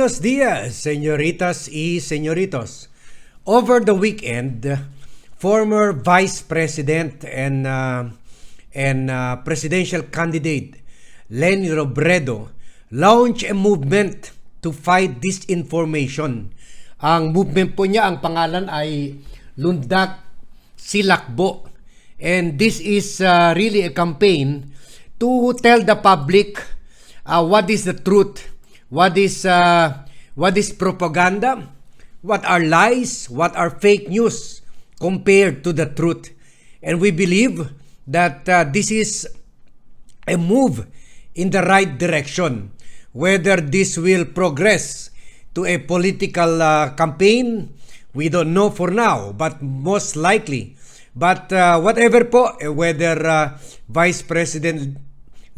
Buenos dias, señoritas y señoritos. Over the weekend, former Vice President and uh, and uh, presidential candidate Lenny Robredo launched a movement to fight disinformation. Ang movement po niya, ang pangalan ay Lundak Silakbo. And this is uh, really a campaign to tell the public uh, what is the truth what is uh, what is propaganda, what are lies, what are fake news compared to the truth. And we believe that uh, this is a move in the right direction. Whether this will progress to a political uh, campaign, we don't know for now, but most likely. But uh, whatever po, eh, whether uh, Vice President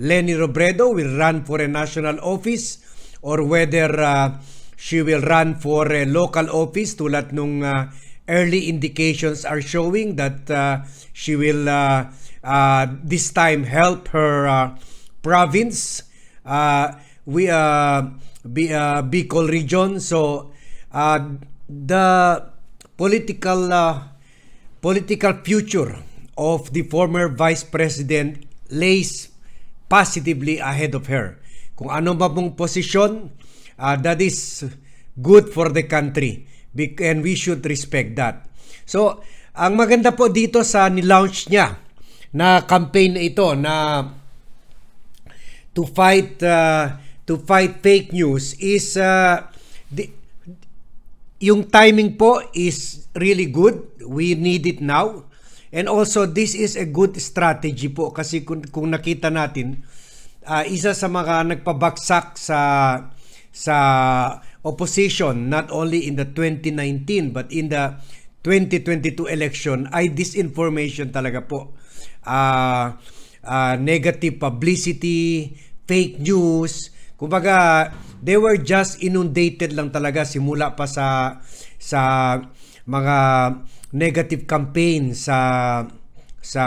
Lenny Robredo will run for a national office or whether uh, she will run for a local office tulad nung uh, early indications are showing that uh, she will uh, uh, this time help her uh, province uh, we uh, B, uh, Bicol region. So uh, the political uh, political future of the former vice president lays positively ahead of her kung ano ba pong posisyon, uh, that is good for the country. And we should respect that. So, ang maganda po dito sa nilaunch niya na campaign ito na to fight uh, to fight fake news is uh, the, yung timing po is really good. We need it now. And also this is a good strategy po kasi kung, kung nakita natin uh, isa sa mga nagpabagsak sa sa opposition not only in the 2019 but in the 2022 election ay disinformation talaga po. Uh, uh, negative publicity, fake news. Kumbaga, they were just inundated lang talaga simula pa sa sa mga negative campaign sa sa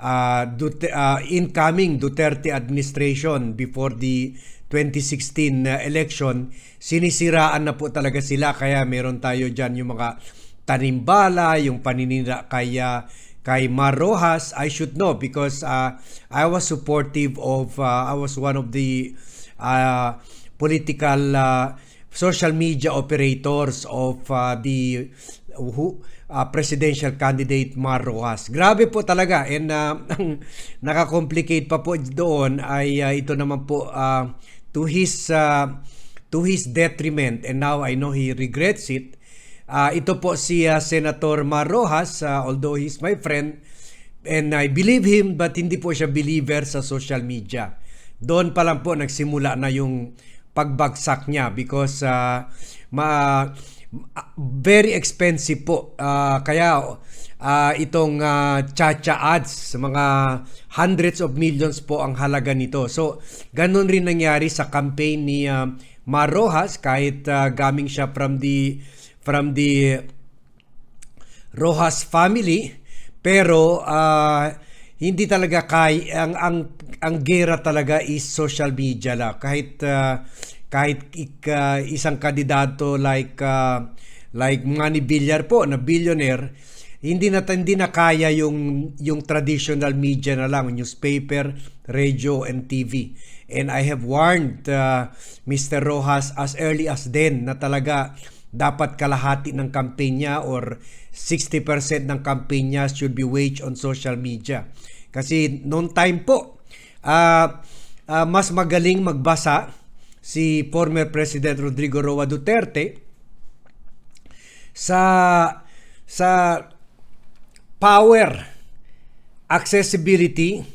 uh, Dut- uh, incoming Duterte administration before the 2016 uh, election, sinisiraan na po talaga sila kaya meron tayo diyan yung mga tanimbala, yung paninira kay uh, kay Mar Rojas, I should know because uh, I was supportive of uh, I was one of the uh, political uh, social media operators of uh, the who uh, presidential candidate Mar Rojas. Grabe po talaga and uh, naka-complicate pa po doon ay uh, ito naman po uh, to his uh, to his detriment and now I know he regrets it. Uh, ito po si uh, Senator Mar Rojas uh, although he's my friend and I believe him but hindi po siya believer sa social media. Doon pa lang po nagsimula na yung pagbagsak niya because uh, ma very expensive po. Uh, kaya uh, itong uh, Chacha ads, mga hundreds of millions po ang halaga nito. So, ganun rin nangyari sa campaign ni uh, Mar Rojas kahit uh, gaming siya from the from the Rojas family pero uh, hindi talaga kay ang ang ang gera talaga is social media la kahit uh, kahit uh, isang kandidato like uh, like Manny Villar po na billionaire hindi na hindi na kaya yung yung traditional media na lang newspaper, radio and TV. And I have warned uh, Mr. Rojas as early as then na talaga dapat kalahati ng kampanya or 60% ng kampanya should be waged on social media. Kasi noong time po, uh, uh, mas magaling magbasa si former President Rodrigo Roa Duterte sa sa power, accessibility,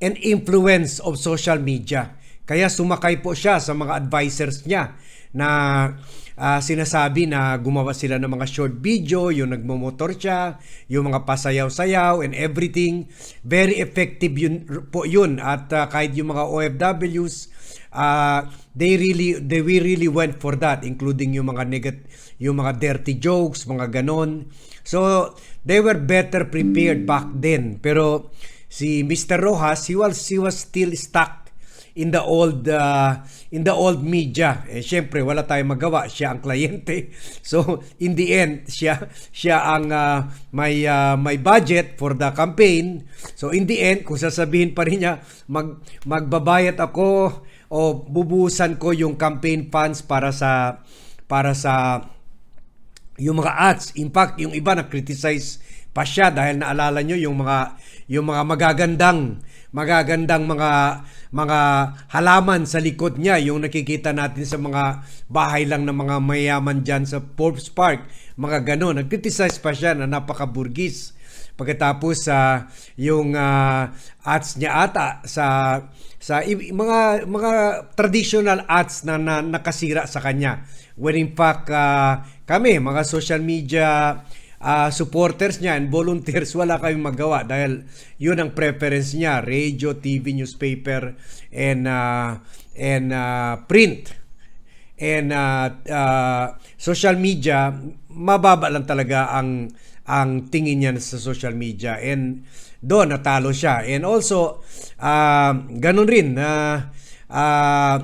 and influence of social media. Kaya sumakay po siya sa mga advisors niya na uh, sinasabi na gumawa sila ng mga short video, yung nagmomotor siya, yung mga pasayaw-sayaw and everything. Very effective yun po yun at uh, kahit yung mga OFWs uh, they really they we really went for that including yung mga negat yung mga dirty jokes, mga ganon. So they were better prepared back then. Pero si Mr. Rojas, he was he was still stuck in the old uh, in the old media. Eh syempre wala tayong magawa, siya ang kliyente. So in the end, siya siya ang uh, may uh, may budget for the campaign. So in the end, kung sasabihin pa rin niya mag magbabayad ako o bubuhusan ko yung campaign funds para sa para sa yung mga ads. In fact, yung iba na criticize pa siya dahil naalala nyo yung mga yung mga magagandang magagandang mga mga halaman sa likod niya yung nakikita natin sa mga bahay lang ng mga mayaman diyan sa Forbes Park. Mga ganon. Nag-criticize pa siya na napaka-burgis. Pagkatapos sa yung uh, ads niya ata sa sa mga mga traditional ads na, na nakasira sa kanya. When in fact uh, kami mga social media uh, supporters niya and volunteers wala kaming magawa dahil yun ang preference niya radio TV newspaper and uh, and uh, print. And uh, uh, social media mababa lang talaga ang ang tingin niya sa social media. And doon natalo siya. And also uh, ganun rin na uh, uh,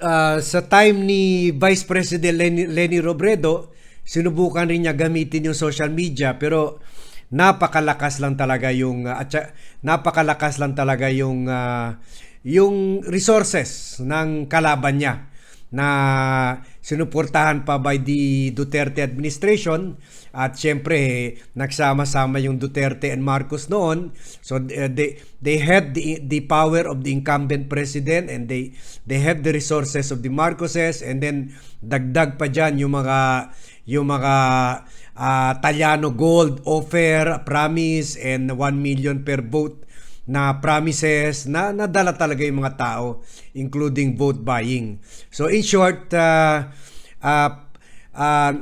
uh, sa time ni Vice President Lenny, Lenny Robredo sinubukan rin niya gamitin yung social media pero napakalakas lang talaga yung uh, at sya- napakalakas lang talaga yung uh, yung resources ng kalaban niya na sinuportahan pa by the Duterte administration. At syempre nagsama-sama yung Duterte and Marcos noon. So uh, they they had the the power of the incumbent president and they they have the resources of the Marcoses. And then dagdag pa diyan yung mga yung mga uh, Talyano gold offer promise and 1 million per vote na promises na nadala talaga yung mga tao including vote buying. So in short uh, uh, uh,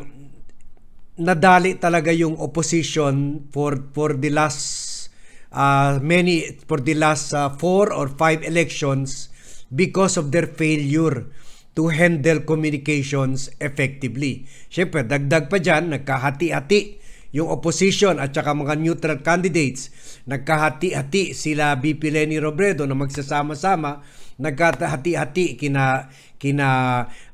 nadali talaga yung opposition for for the last uh, many for the last uh, four or five elections because of their failure to handle communications effectively. Siyempre, dagdag pa dyan, nagkahati-hati yung opposition at saka mga neutral candidates. Nagkahati-hati sila BP Lenny Robredo na magsasama-sama. Nagkahati-hati kina, kina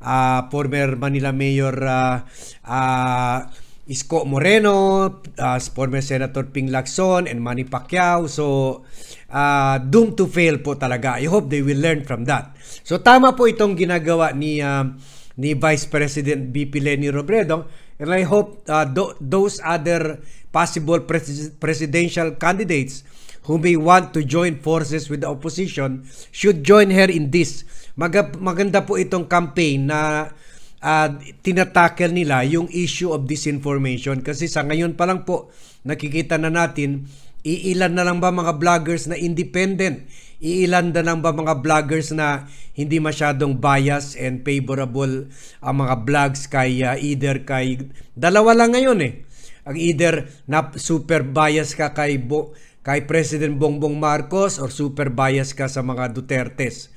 uh, former Manila Mayor uh, uh, Isko Moreno, uh, former Senator Ping Lacson, and Manny Pacquiao. So, uh, doomed to fail po talaga. I hope they will learn from that. So, tama po itong ginagawa ni, uh, ni Vice President BP Lenny Robredo. And I hope uh, th- those other possible pres- presidential candidates who may want to join forces with the opposition should join her in this. Mag- maganda po itong campaign na uh, tinatakel nila yung issue of disinformation kasi sa ngayon pa lang po nakikita na natin iilan na lang ba mga vloggers na independent? Iilan na lang ba mga vloggers na hindi masyadong bias and favorable ang mga vlogs kay uh, either kay dalawa lang ngayon eh. Ang either na super bias ka kay Bo, kay President Bongbong Marcos or super bias ka sa mga Dutertes.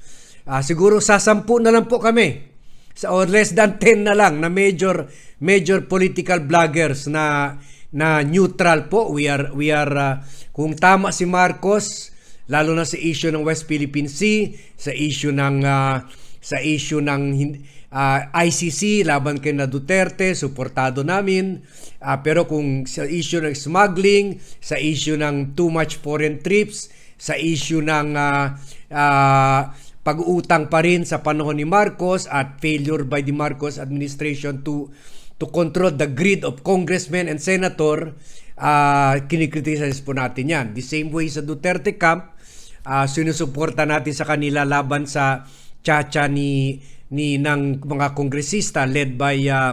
Uh, siguro sa sampu na lang po kami. Sa or less than 10 na lang na major major political bloggers na na neutral po. We are we are uh, kung tama si Marcos lalo na sa issue ng West Philippine Sea sa issue ng uh, sa issue ng uh, ICC laban kay na Duterte suportado namin. Uh, pero kung sa issue ng smuggling sa issue ng too much foreign trips sa issue ng uh, uh, pag-uutang pa rin sa panahon ni Marcos at failure by the Marcos administration to to control the greed of congressmen and senator, uh, kinikriticize po natin yan. The same way sa Duterte camp, uh, sinusuporta natin sa kanila laban sa chacha ni ni ng mga kongresista led by uh,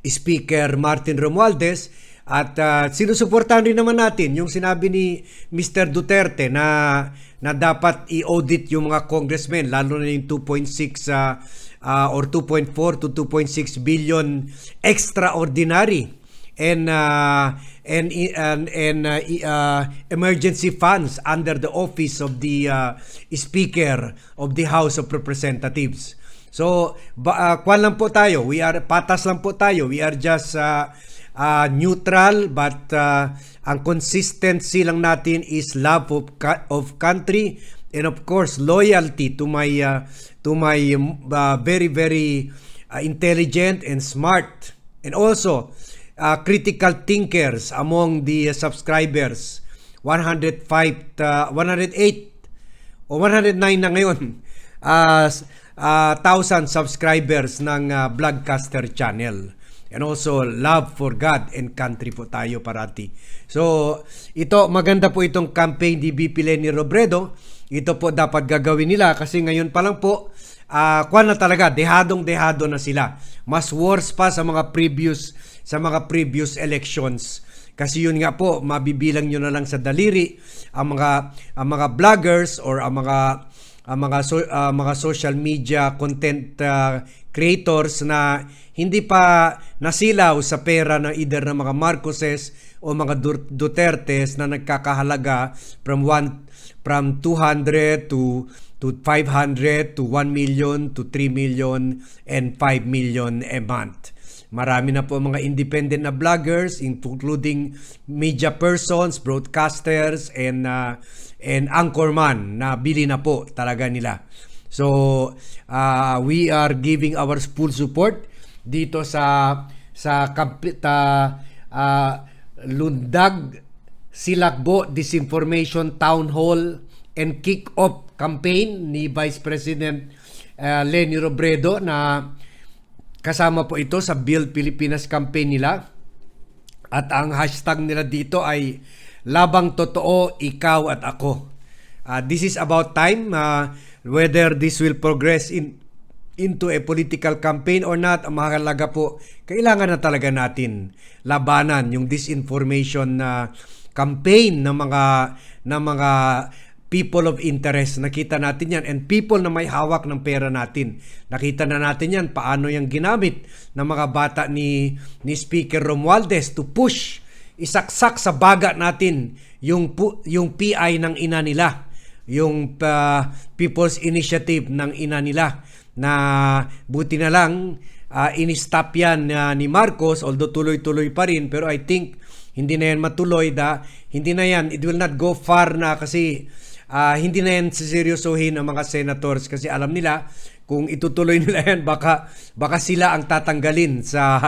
Speaker Martin Romualdez at uh, sinusuportahan rin naman natin yung sinabi ni Mr. Duterte na na dapat i-audit yung mga congressmen lalo na yung 2.6 uh, uh, or 2.4 to 2.6 billion extraordinary and uh, and and, and uh, uh, emergency funds under the office of the uh, Speaker of the House of Representatives. So, ba, uh, kwan lang po tayo. We are patas lang po tayo. We are just uh, uh, neutral but uh, ang consistency lang natin is love of, of country and of course loyalty to my uh, to my uh, very very uh, intelligent and smart and also uh, critical thinkers among the subscribers 105 uh, 108 o 109 na ngayon uh, uh, thousand subscribers ng uh, Vlogcaster channel. And also, love for God and country po tayo parati. So, ito, maganda po itong campaign ni BP Lenny Robredo. Ito po dapat gagawin nila kasi ngayon pa lang po, uh, kwan na talaga, dehadong-dehado na sila. Mas worse pa sa mga previous sa mga previous elections. Kasi yun nga po, mabibilang nyo na lang sa daliri ang mga ang mga vloggers or ang mga ang mga so, ah, mga social media content ah, creators na hindi pa nasilaw sa pera ng either ng mga Marcoses o mga Dutertes na nagkakahalaga from one from 200 to to 500 to 1 million to 3 million and 5 million a month. Marami na po mga independent na vloggers including media persons, broadcasters and uh, and anchorman na bili na po talaga nila. So uh, we are giving our full support dito sa sa kapita uh, Lundag Silakbo Disinformation Town Hall and Kick-Off Campaign ni Vice President uh, Lenny Robredo na Kasama po ito sa Build Pilipinas campaign nila. At ang hashtag nila dito ay Labang Totoo, Ikaw at Ako. Uh, this is about time uh, whether this will progress in into a political campaign or not, ang mahalaga po, kailangan na talaga natin labanan yung disinformation na campaign ng mga ng mga people of interest. Nakita natin yan. And people na may hawak ng pera natin. Nakita na natin yan paano yung ginamit ng mga bata ni, ni Speaker Romualdez to push, isaksak sa baga natin yung, yung PI ng ina nila. Yung uh, People's Initiative ng ina nila na buti na lang uh, in-stop yan uh, ni Marcos although tuloy-tuloy pa rin pero I think hindi na yan matuloy da. Hindi na yan it will not go far na kasi uh, hindi na yan siseryosohin ng mga senators kasi alam nila kung itutuloy nila yan baka baka sila ang tatanggalin sa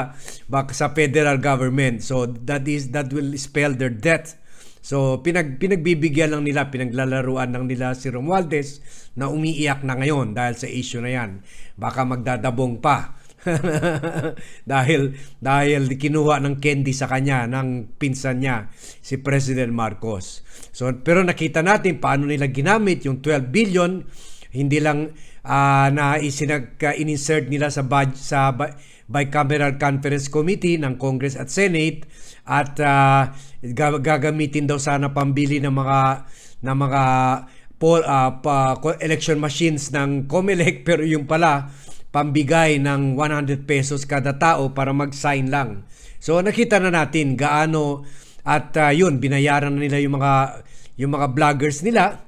baka sa federal government. So that is that will spell their death. So pinag pinagbibigyan lang nila pinaglalaruan lang nila si Romualdez na umiiyak na ngayon dahil sa issue na yan. Baka magdadabong pa dahil dahil kinuha ng candy sa kanya ng pinsan niya si President Marcos. So pero nakita natin paano nila ginamit yung 12 billion hindi lang uh, na isinag uh, insert nila sa budget sa bicameral conference committee ng Congress at Senate at uh, gagamitin daw sana pambili ng mga ng mga poll, uh, pa, election machines ng COMELEC pero yung pala pambigay ng 100 pesos kada tao para mag-sign lang. So nakita na natin gaano at uh, yun binayaran na nila yung mga yung mga vloggers nila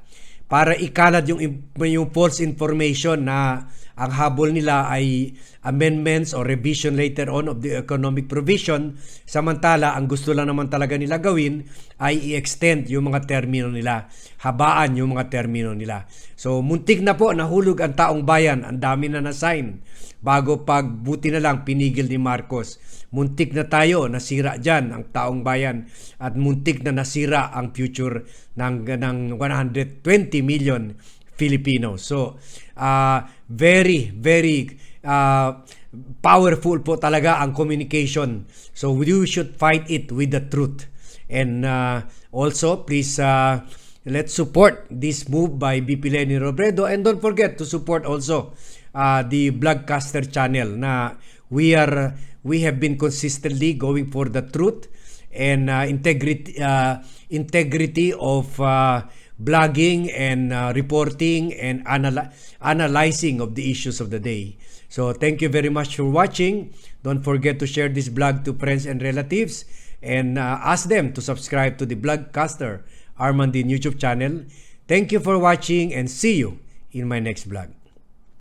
para ikalat yung yung false information na ang habol nila ay amendments or revision later on of the economic provision. Samantala ang gusto lang naman talaga nila gawin ay i-extend yung mga termino nila. Habaan yung mga termino nila. So muntik na po nahulog ang taong bayan. Ang dami na na-sign. Bago pagbuti na lang pinigil ni Marcos. Muntik na tayo nasira diyan ang taong bayan. At muntik na nasira ang future ng ng 120 million Filipinos. So, uh, very, very uh, powerful po talaga ang communication. So, we should fight it with the truth. And uh, also, please, uh, let's support this move by BP Lenny Robredo. And don't forget to support also uh, the Blogcaster channel na we are we have been consistently going for the truth and uh, integrity uh, integrity of uh, blogging and uh, reporting and anal- analyzing of the issues of the day. So thank you very much for watching. Don't forget to share this blog to friends and relatives and uh, ask them to subscribe to the Blogcaster Armandin YouTube channel. Thank you for watching and see you in my next vlog.